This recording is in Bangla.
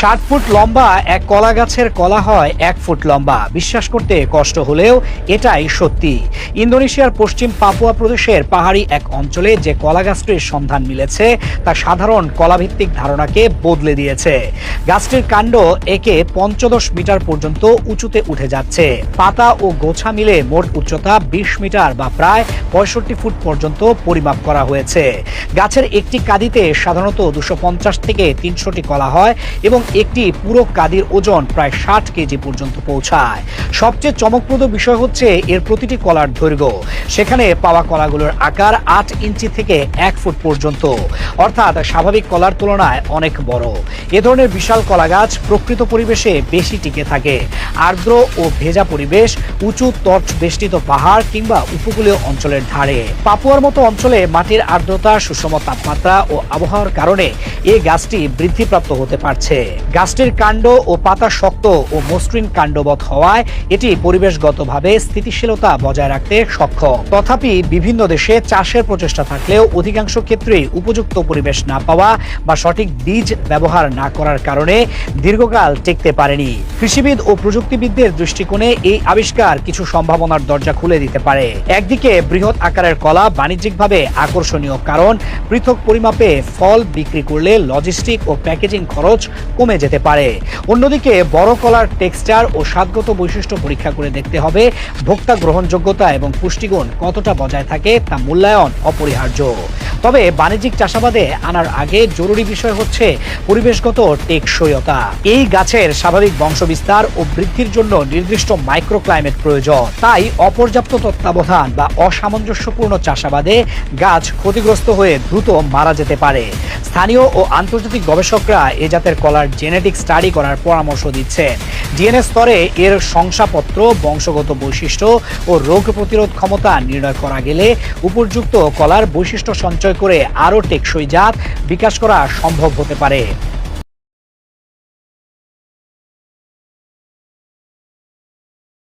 ষাট ফুট লম্বা এক কলা গাছের কলা হয় এক ফুট লম্বা। বিশ্বাস করতে কষ্ট হলেও এটাই সত্যি। ইন্দোনেশিয়ার পশ্চিম পাপুয়া প্রদেশের পাহাড়ি এক অঞ্চলে যে কলা গাছটির সন্ধান মিলেছে, তা সাধারণ কলাভিত্তিক ধারণাকে বদলে দিয়েছে। গাছটির কাণ্ড একে পঞ্চদশ মিটার পর্যন্ত উঁচুতে উঠে যাচ্ছে। পাতা ও গোছা মিলে মোট উচ্চতা বিশ মিটার বা প্রায় পঁয়ষট্টি ফুট পর্যন্ত পরিমাপ করা হয়েছে। গাছের একটি কাদিতে সাধারণত দুশো থেকে তিনশোটি কলা হয় এবং একটি পুরো কাদির ওজন প্রায় ষাট কেজি পর্যন্ত পৌঁছায়। সবচেয়ে চমকপ্রদ বিষয় হচ্ছে এর প্রতিটি কলার দৈর্ঘ্য। সেখানে পাওয়া কলাগুলোর আকার আট ইঞ্চি থেকে এক ফুট পর্যন্ত। অর্থাৎ স্বাভাবিক কলার তুলনায় অনেক বড়। এ ধরনের বিশাল কলা গাছ প্রকৃত পরিবেশে বেশি টিকে থাকে। আর্দ্র ও ভেজা পরিবেশ, উঁচু তট বেষ্টিত পাহাড় কিংবা উপকূলীয় অঞ্চলের ধারে। পাপুয়ার মতো অঞ্চলে মাটির আর্দ্রতা, সুষম তাপমাত্রা ও আবহাওয়ার কারণে এই গাছটি বৃদ্ধিপ্রাপ্ত হতে পারছে। গাছটির কাণ্ড ও পাতা শক্ত ও মসৃণ কাণ্ডবৎ হওয়ায় এটি পরিবেশগতভাবে স্থিতিশীলতা বজায় রাখতে সক্ষম। তথাপি বিভিন্ন দেশে চাষের প্রচেষ্টা থাকলেও অধিকাংশ ক্ষেত্রেই উপযুক্ত পরিবেশ না পাওয়া বা সঠিক বীজ ব্যবহার না করার কারণে দীর্ঘকাল টিকতে পারেনি। কৃষিবিদ ও প্রযুক্তিবিদদের দৃষ্টিকোণে এই আবিষ্কার কিছু সম্ভাবনার দরজা খুলে দিতে পারে। একদিকে বৃহৎ আকারের কলা বাণিজ্যিকভাবে আকর্ষণীয় কারণ, পৃথক পরিমাপে ফল বিক্রি করলে লজিস্টিক ও প্যাকেজিং খরচ কমে যেতে পারে। অন্যদিকে, বড় কলার টেক্সচার ও স্বাদগত বৈশিষ্ট্য পরীক্ষা করে দেখতে হবে ভোক্তা গ্রহণযোগ্যতা এবং পুষ্টিগুণ কতটা বজায় থাকে তা মূল্যায়ন অপরিহার্য। তবে বাণিজ্যিক চাষাবাদে আনার আগে জরুরি বিষয় হচ্ছে পরিবেশগত টেকসইতা। এই গাছের স্বাভাবিক বংশবিস্তার ও বৃদ্ধির জন্য নির্দিষ্ট মাইক্রোক্লাইমেট প্রয়োজন। তাই অপর্যাপ্ত তত্ত্বাবধান বা অসামঞ্জস্যপূর্ণ চাষাবাদে গাছ ক্ষতিগ্রস্ত হয়ে দ্রুত মারা যেতে পারে। স্থানীয় ও আন্তর্জাতিক গবেষকরা এ জাতের কলার জেনেটিক স্টাডি করার পরামর্শ দিচ্ছে। ডিএনএ স্তরে এর শংসাপত্র, বংশগত বৈশিষ্ট্য ও রোগ প্রতিরোধ ক্ষমতা নির্ণয় করা গেলে উপযুক্ত কলার বৈশিষ্ট্য সঞ্চয় করে আরও টেকসই জাত বিকাশ করা সম্ভব হতে পারে।